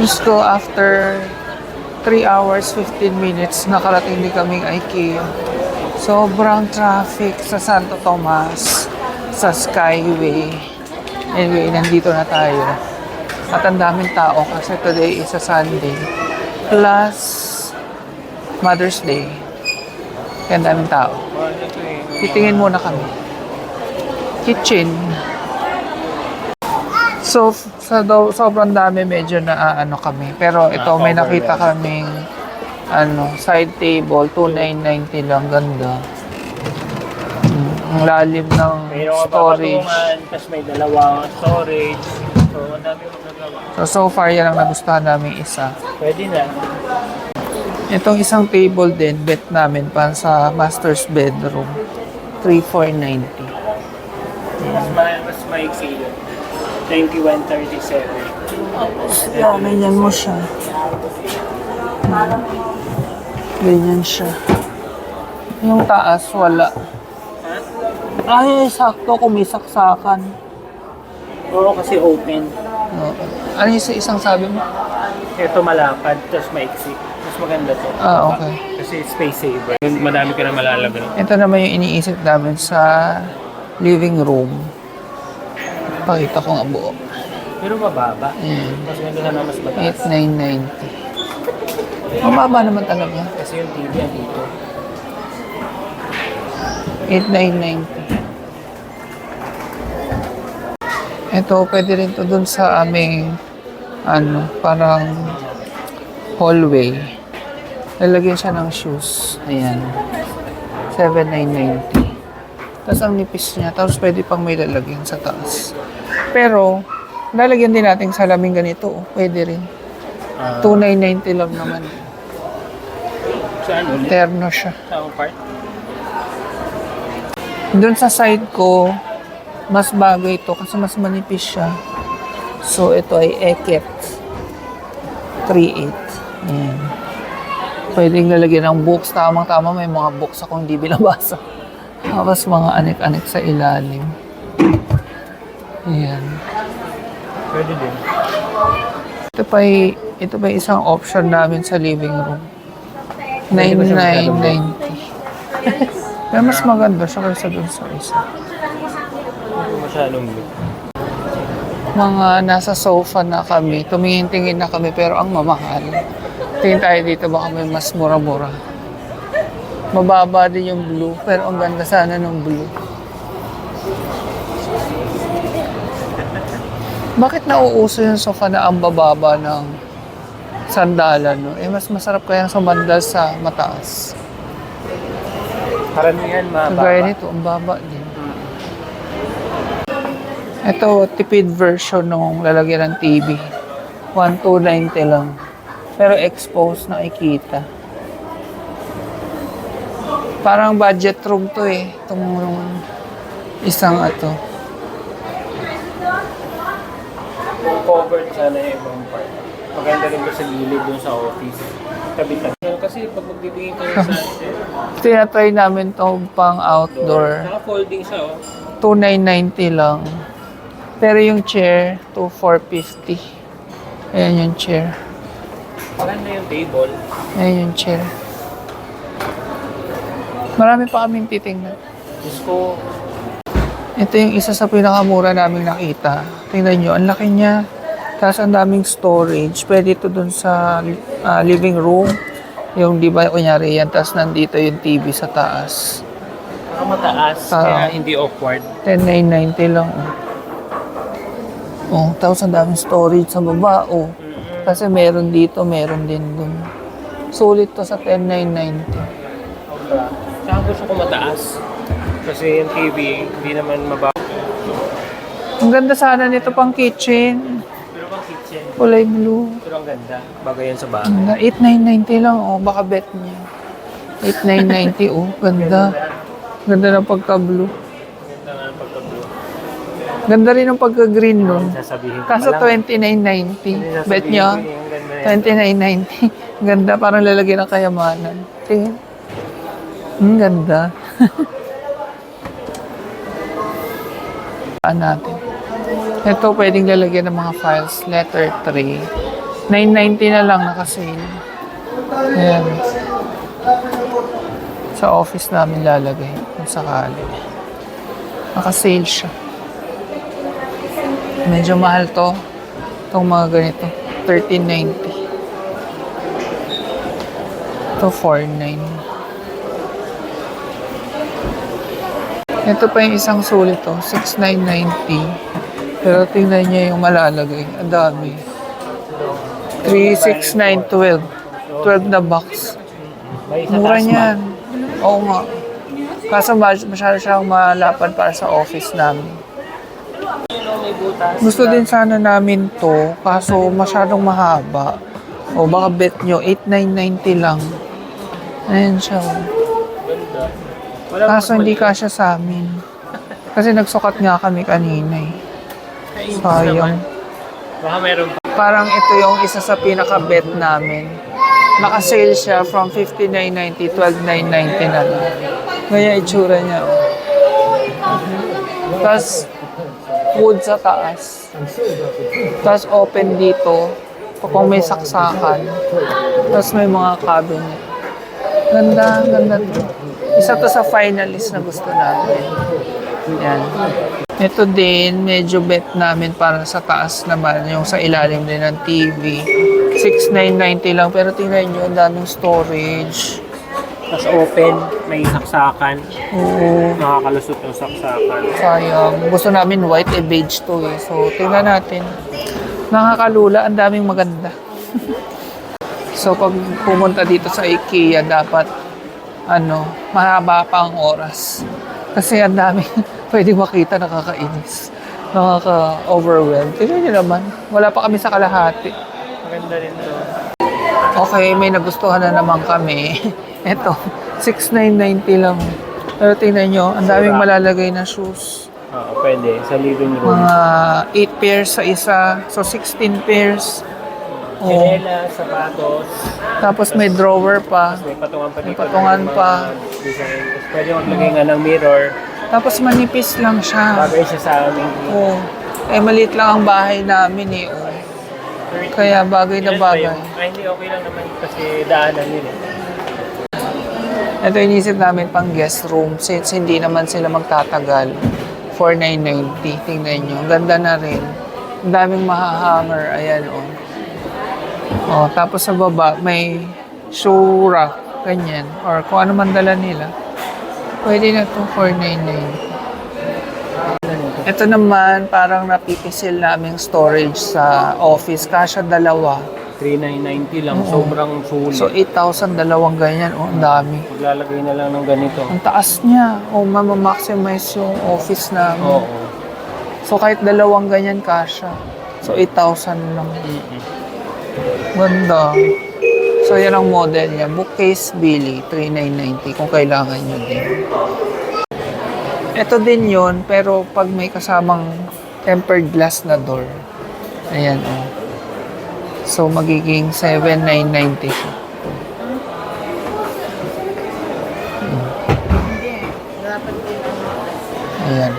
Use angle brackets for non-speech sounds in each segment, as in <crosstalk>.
Ko, after 3 hours, 15 minutes, nakarating din kaming IKEA. Sobrang traffic sa Santo Tomas, sa Skyway. Anyway, nandito na tayo. At ang daming tao kasi today is a Sunday. Plus, Mother's Day. Kaya ang daming tao. Titingin muna kami. Kitchen. So, sa do, sobrang dami medyo na ano kami. Pero ito, may nakita kaming ano, side table, 2,990 lang. Ganda. Mm, Ang lalim ng ka storage. papatungan, tapos may dalawang storage. So, ang dami mong nagawa. So, so far, yan ang nagustuhan namin isa. Pwede na. Itong isang table din, bet namin pa sa master's bedroom. 3,490. Mas, ma mas maiksi yun. 2137. Yeah, ganyan mo siya. Ganyan siya. Yung taas, wala. Ay, sakto, kumisaksakan. Oo, kasi open. Oo. Ano yung sa isang sabi mo? Ito malapad, tapos maiksi. Mas maganda to. Ah, okay. Kasi space saver. Madami ka na malalaban. Ito naman yung iniisip namin sa living room. Pakita ko nga buo. Pero mababa. Ayan. Mas maganda sana mas mataas. 8,990. Mababa naman talaga. Kasi yung TV yan dito. 8,990. Ito, pwede rin to dun sa aming, ano, parang hallway. Lalagyan siya ng shoes. Ayan. 7,990. Tapos ang nipis niya. Tapos pwede pang may lalagyan sa taas. Pero, lalagyan din natin sa laming ganito. oh. Pwede rin. Ah, 2,990 lang naman. saan ulit? Terno siya. Sa part? Doon sa side ko, mas bagay ito kasi mas manipis siya. So, ito ay Eket 3.8. Ayan. Pwedeng lalagyan ng books. Tamang-tama may mga books akong hindi binabasa. Tapos mga anik-anik sa ilalim. Ayan. Pwede din. Ito pa ito pa isang option namin sa living room. Hindi ba siya masyadong 9990. Pero mas maganda siya kaysa dun sa isa. Masyadong blue. mga nasa sofa na kami, tumingin-tingin na kami pero ang mamahal. Tingin tayo dito baka may mas mura-mura. Mababa din yung blue pero ang ganda sana ng blue. Bakit nauuso yung sofa na ang bababa ng sandalan? No? Eh, mas masarap kaya sa mandal sa mataas. Karamihan Kagaya mababa. nito, ang baba din. Ito, tipid version nung lalagyan ng TV. 1290 lang. Pero exposed na ikita. Parang budget room to eh. Itong isang ato. Kung covered sana yung ibang part. Maganda rin ba sa gilid dun sa office. Tabi-tabi. Kasi pag magtitingin kayo sa set, <laughs> Tinatry namin to pang outdoor. naka-folding siya oh. 2990 lang. Pero yung chair, 2450. Ayan yung chair. Maganda yung table. Ayan yung chair. Marami pa kaming titingnan. Diyos ko, Ito yung isa sa pinakamura naming nakita. Tingnan nyo, ang laki niya. Tapos ang daming storage. Pwede ito dun sa ah, living room. Yung di ba, kunyari yan. Tapos nandito yung TV sa taas. parang mataas. Ah. kaya hindi awkward. 10,990 lang. Oh. oh, tapos ang daming storage sa baba. Oh. Kasi meron dito, meron din dun. Sulit to sa 10,990. Sobra. Gusto ko mataas. Kasi yung TV, hindi naman mababa. Ang ganda sana nito pang kitchen. Pero ang kitchen, Kulay blue. pero ang ganda. Bagay yan sa bahay. Ganda. 8,990 lang, oh. Baka bet niya. 8,990, oh. Ganda. Ganda ng pagka-blue. Ganda ng pagka-blue. Ganda rin ng pagka-green nun. Sasabihin Kaso pa lang. 29,990. Bet niya, Ang ganda yan. 29,990. <laughs> Ganda, parang lalagyan ng kayamanan. Tingin. Ang ganda. Saan natin? Ito pwedeng lalagyan ng mga files. Letter 3. 990 na lang nakasale. Ayan. Sa office namin lalagay kung sakali. Nakasale siya. Medyo mahal to. Itong mga ganito. 1390. Ito 49. Ito pa yung isang sulit to. 6990. Pero tingnan niya yung malalagay. Ang dami. 36912. 12 na box. Mura niyan. Oo nga. Kaso ma- masyado siyang malapad para sa office namin. Oh. Gusto din sana namin to, kaso masyadong mahaba. O baka bet nyo, 8,990 lang. Ayan siya. oh. Ganda. Wala Kaso hindi kasya sa amin. Kasi nagsukat nga kami kanina eh. Ay, Sayang. Baka meron pa. Parang ito yung isa sa pinaka-bet namin. Naka-sale siya from 59.90, 12.990 na lang. Ganyan itsura niya. oh. Tapos, wood sa taas. Tapos open dito. Kung may saksakan. Tapos may mga cabinet. Ganda, ganda to. Isa to sa finalist na gusto natin. Yan. Ito din, medyo bet namin para sa taas naman, yung sa ilalim din ng TV. 6,990 lang, pero tingnan nyo, ang daming storage. Tapos open, may saksakan. Oo, Nakakalusot yung saksakan. sayang. Gusto namin white, eh beige to eh. So, tingnan natin. Nakakalula, ang daming maganda. <laughs> so, pag pumunta dito sa IKEA, dapat, ano, mahaba pa ang oras. Kasi ang dami, <laughs> pwede makita, nakakainis. Nakaka-overwhelm. Tingnan nyo naman, wala pa kami sa kalahati. Maganda rin to. Okay, may nagustuhan na naman kami. <laughs> Ito, 6,990 lang. Pero tingnan nyo, ang daming malalagay na shoes. Oo, pwede. Sa living room. Mga 8 pairs sa isa. So, 16 pairs. Oh. Sinela, sapatos. Tapos may drawer pa. May patungan pa May patungan pa. Design. Tapos pwede maglagay nga ng mirror. Tapos manipis lang siya. Bagay siya sa aming Oh. Eh, maliit lang ang bahay namin eh. Oh. Kaya bagay na bagay. Ay, hindi okay lang naman kasi daanan yun eh. Ito inisip namin pang guest room since hindi naman sila magtatagal. 4,990. Tingnan nyo. Ang ganda na rin. Ang daming mahahammer. Ayan oh. Oh, tapos sa baba may rack. Ganyan. Or kung ano man dala nila. Pwede na itong 4,990. Ito naman, parang napipisil naming storage sa office. Kasha dalawa. 3,990 lang. Oo. Sobrang sulit. So, 8,000 dalawang ganyan. Oh, ang dami. Maglalagay na lang ng ganito. Ang taas niya. O, mamamaximize yung office namin. Oo. So, kahit dalawang ganyan, kasha. So, 8,000 lang. Mm-mm. Ganda. So, yan ang model niya. Bookcase Billy, 3,990 kung kailangan nyo din. Ito din yon pero pag may kasamang tempered glass na door. Ayan, oh. So, magiging 7,990 siya. Ayan.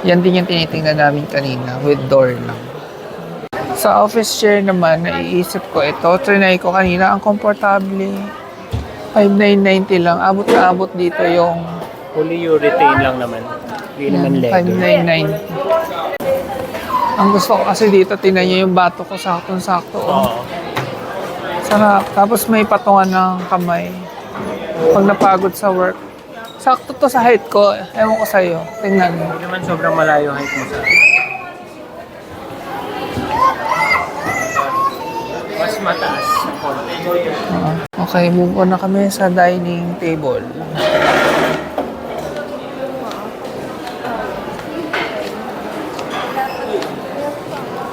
Yan din yung tinitingnan namin kanina with door lang. Sa office chair naman, naiisip ko ito. Trinay ko kanina, ang komportable. 5,990 lang. Abot na abot dito yung Fully urethane lang naman. Hindi naman leather. 5,990. Ang gusto ko kasi dito, tinan niyo yung bato ko, saktong-sakto. Oh. Oo. Sarap. Tapos may patungan ng kamay. Pag napagod sa work. Sakto to sa height ko. Ewan ko sa'yo. Tingnan mo. Hindi naman sobrang malayo height mo sa Mas mataas sa okay, move on na kami sa dining table.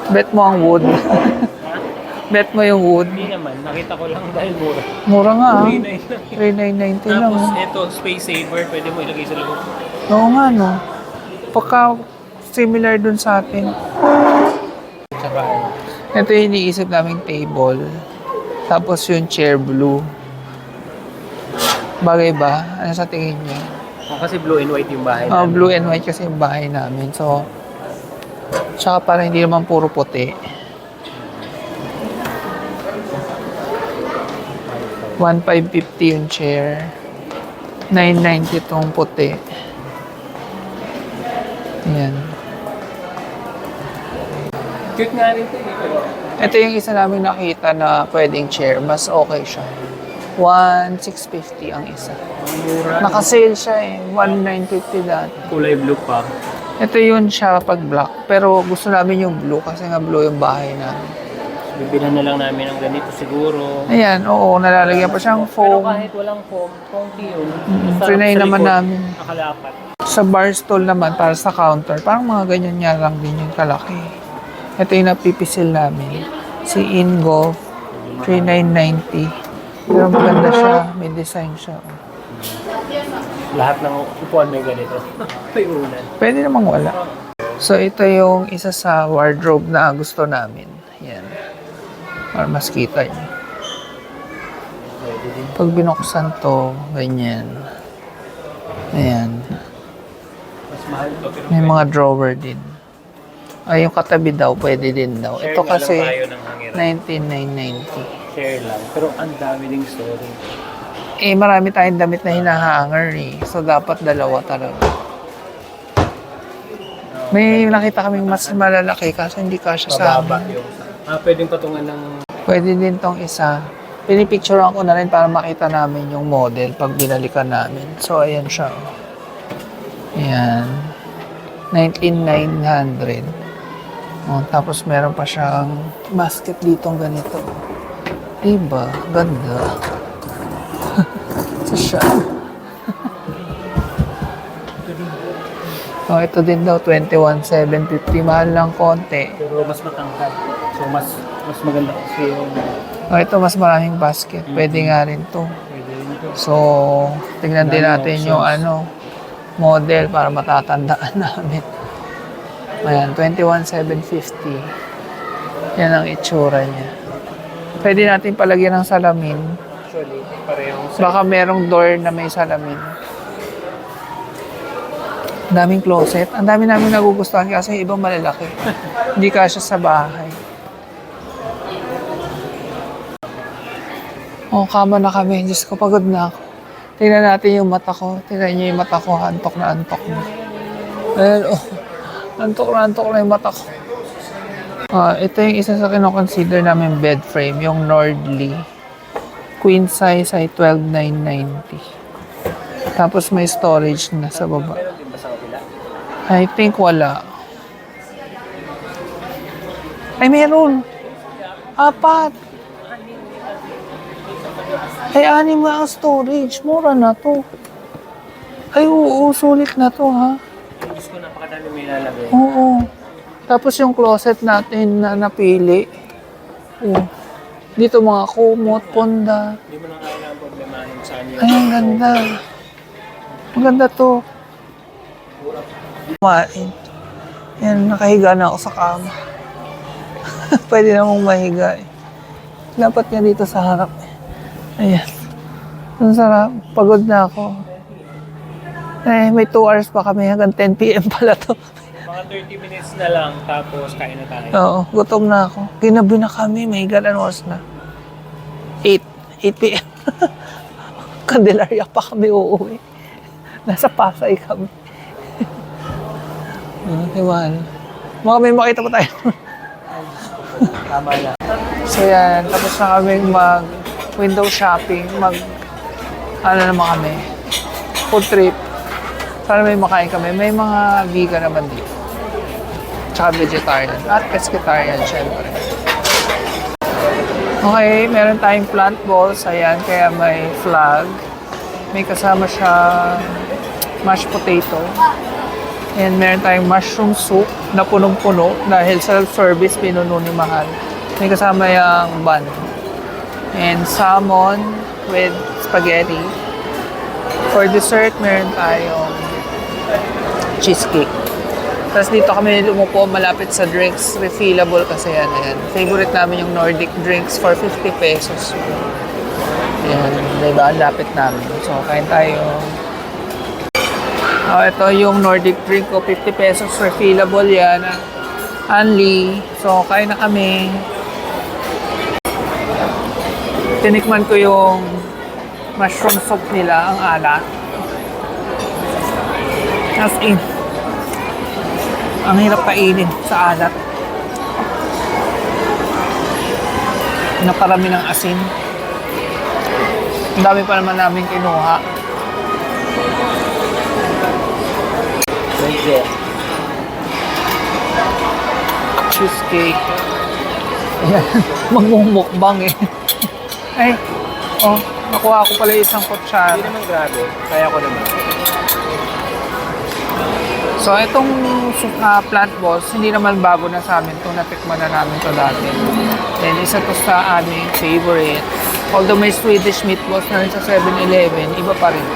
Bet mo ang wood. <laughs> Bet mo yung wood. Hindi naman. Nakita ko lang dahil mura. Mura nga ah. 3,990 lang. 3,990 lang. Tapos ito, space saver. Pwede mo ilagay sa loob. Oo nga no. Pagka similar dun sa atin. Tsaka ano. Ito yung iniisip naming table. Tapos yung chair blue. Bagay ba? Ano sa tingin niyo? Oh, kasi blue and white yung bahay Ah, namin. blue and white kasi yung bahay namin. So, tsaka para hindi naman puro puti. 1,550 yung chair. 990 tong puti. Yan. Cute nga rin ito eh. Ito yung isa namin nakita na pwedeng chair. Mas okay siya. 1,650 ang isa. mura. Naka-sale siya eh. 1,950 dati. Kulay blue pa. Ito yun siya pag black. Pero gusto namin yung blue kasi nga blue yung bahay namin. Bibilhan na lang namin ng ganito siguro. Ayan, oo. Nalalagyan pa siyang Pero foam. kahit walang foam, konti yun. Mm, Sarap trinay sa naman likod. namin. Nakalapat. Sa bar stool naman, para sa counter, parang mga ganyan nga lang din yung kalaki. Ito yung napipisil namin. Si Ingolf, 3990. Pero maganda siya, may design siya. Lahat ng upuan may ganito. <laughs> may unan. Pwede namang wala. So ito yung isa sa wardrobe na gusto namin. Yan. Para mas kita niyo. Pag binuksan to, ganyan. Ayan. May mga drawer din. Ay, yung katabi daw, pwede din daw. share Ito nga lang kasi, tayo ng hangiran. 19,990. Share lang. Pero ang dami ding story. Eh, marami tayong damit na hinahanger eh. So, dapat dalawa talaga. May nakita kaming mas malalaki kasi hindi kasya sa Mababa amin. yung... Ah, pwedeng patungan ng... Pwede din tong isa. Pinipicturean ko na rin para makita namin yung model pag binalikan namin. So, ayan siya. oh. Ayan. 19,900. Oh, tapos meron pa siyang basket ditong ganito. Diba? Ganda. <laughs> Ito siya. <laughs> oh, ito din daw, 21,750. Mahal lang konti. Pero mas matangkad. So, mas mas maganda kasi yung... Oh, ito mas maraming basket. Pwede nga rin to. Pwede rin ito. So, tingnan din natin yung ano, model para matatandaan <laughs> namin. Ayan, 21,750. Yan ang itsura niya. Pwede natin palagyan ng salamin. Actually, parehong sa... Baka merong door na may salamin. Ang daming closet. Ang dami namin nagugustuhan kasi ibang malalaki. <laughs> Hindi kasya sa bahay. Oh, kama na kami. Diyos ko, pagod na ako. Tingnan natin yung mata ko. Tingnan niyo yung mata ko. Antok na antok na. Ayan, oh. Antok na antok na yung mata ko. Ah, ito yung isa sa kinoconsider namin bed frame, yung Nordly. Queen size ay 12,990. Tapos may storage na sa baba. I think wala. Ay, meron. Apat. Ay, anim nga ang storage. Mura na to. Ay, oo, sulit na to, ha? Napakadami may lalagay. Oo. Tapos yung closet natin na napili. Oh. Dito mga kumot, punda. Hindi mo na kailangan problemahin saan yung... Ay, ang ganda. Ang ganda to. Kumain. Yan, nakahiga na ako sa kama. <laughs> Pwede namang mahiga eh. Dapat nga dito sa harap eh. Ayan. Ang sarap. Pagod na ako. Eh, may 2 hours pa kami hanggang 10 p.m. pala to. Mga 30 minutes na lang, tapos kain na tayo. Oo, gutom na ako. Ginabi na kami, may galan oras na. 8. 8 p.m. Candelaria pa kami uuwi. Nasa Pasay kami. <laughs> Ah, Hiwala. Mga may makita pa tayo. Tama na. <laughs> so yan, tapos na kami mag window shopping, mag ano naman kami, food trip. Sana may makain kami. May mga vegan naman dito. Tsaka vegetarian. At pescatarian, syempre. Okay, meron tayong plant balls. Ayan, kaya may flag. May kasama siya mashed potato. And meron tayong mushroom soup na punong-puno dahil self-service pinuno ni Mahal. May kasama yung bun. And salmon with spaghetti. For dessert, meron tayong cheesecake. Tapos dito kami lumupo malapit sa drinks. Refillable kasi yan. Ayan. Favorite namin yung Nordic drinks for 50 pesos. Ayan. Diba? Lapit namin. So, kain tayo. Oh, ito yung Nordic drink ko. 50 pesos refillable yan. Only. So, kain na kami. Tinikman ko yung mushroom soup nila, ang alat. As in, ang hirap kainin sa alat. Naparami ng asin. Ang dami pa naman namin kinuha. Medyo. cheesecake. <laughs> Ayan, magmumukbang eh. Ay, oh, nakuha ko pala isang kutsara. Hindi naman grabe. Kaya ko naman. So, itong uh, plant balls, hindi naman bago na sa amin to Natikman na namin to dati. Then, isa to sa aming favorite. Although may Swedish meatballs na rin sa 7-Eleven, iba pa rin.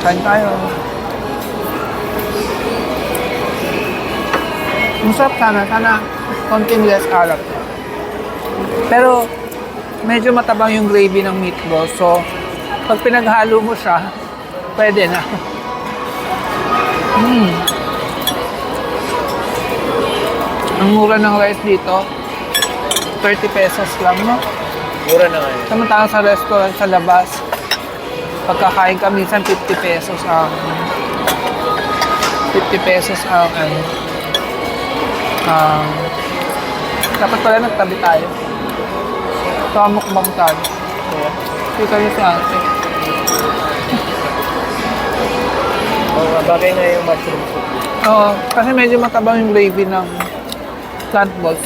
Kain tayo. Masarap sana. Sana konting less alat. Pero medyo matabang yung gravy ng meatball. So, pag pinaghalo mo siya, pwede na. <laughs> Mm. Ang mura ng rice dito, 30 pesos lang, no? Mura na ngayon. Samantalang sa restaurant sa labas, pagkakain ka minsan 50 pesos ang 50 pesos ang ano ang dapat pala nagtabi tayo. Kamukbang tayo. Kaya, Kita niyo sa atin. mga bagay nga yung mushroom soup. Oo, kasi medyo matabang yung gravy ng plant balls.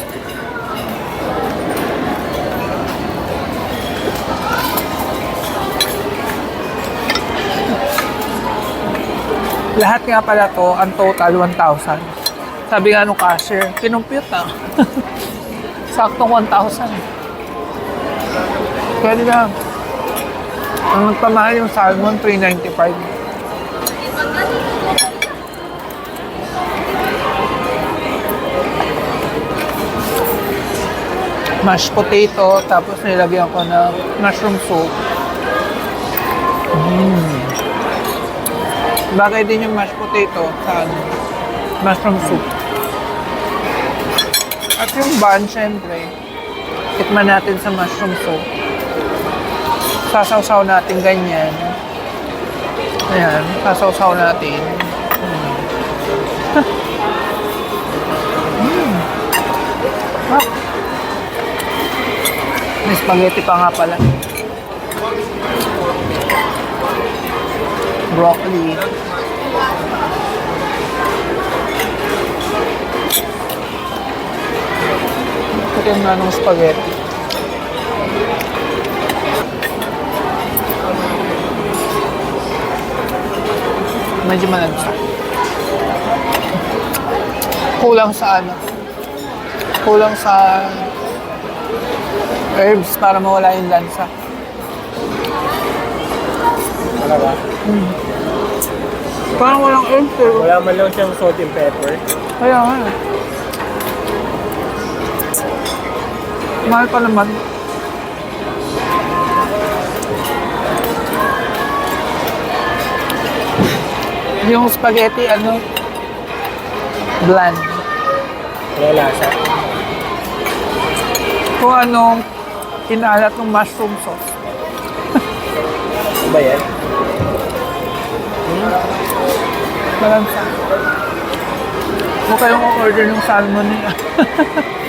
Lahat nga pala to, ang total 1,000. Sabi nga nung cashier, kinumpute na. <laughs> Saktong 1,000. Pwede na. Ang nagpamahal yung salmon, 395. mashed potato, tapos nilagyan ko ng mushroom soup. Mm. Bagay din yung mashed potato sa ano, mushroom soup. At yung bun, syempre, tikman natin sa mushroom soup. Sasawsaw natin ganyan. Ayan, sasawsaw natin. Mm. <laughs> Ah. May spaghetti pa nga pala. Broccoli. Tikim na ng spaghetti. Medyo malagsa. Kulang sa ano? Kulang sa herbs para mawala yung lansa. Talaga. Parang walang herbs pero Wala man lang siyang salt and pepper. kaya nga. Mahal pa naman. Yung spaghetti, ano, bland. Wala lasa. Kung anong inalat ng mushroom sauce. Ano ba yan? Malansa. Huwag kayong order ng salmon nila.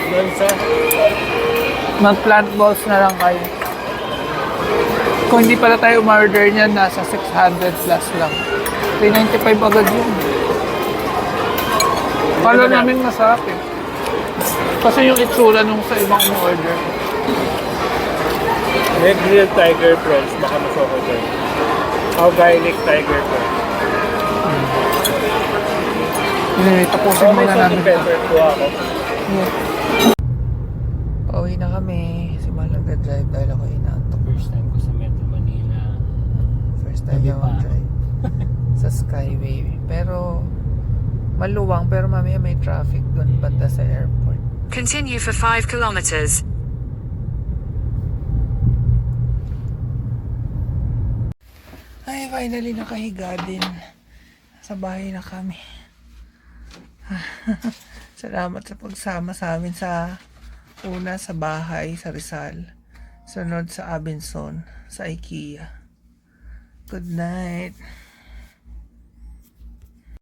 Doon sa... Mag-plant balls na lang kayo. Kung hindi pala tayo umorder niyan, nasa 600 plus lang. 395 agad yun. Kala namin masarap eh. Kasi yung itsura nung sa ibang order. May grilled tiger prawns. Baka masoko dyan. How garlic tiger prawns. Anyway, tapusin So, may muna salt namin. and pepper po ako. Yeah. Kami. Si Mal nag-drive dahil ako inaantok. First time ko sa Metro Manila. First time Gabi pa. mag-drive. <laughs> sa Skyway. Pero, maluwang. Pero mamaya may traffic doon banda sa airport. Continue for 5 kilometers. Ay, finally nakahiga din. Sa bahay na kami. <laughs> Salamat sa pagsama sa amin sa una sa bahay sa Rizal. Sunod sa Abenson sa IKEA. Good night.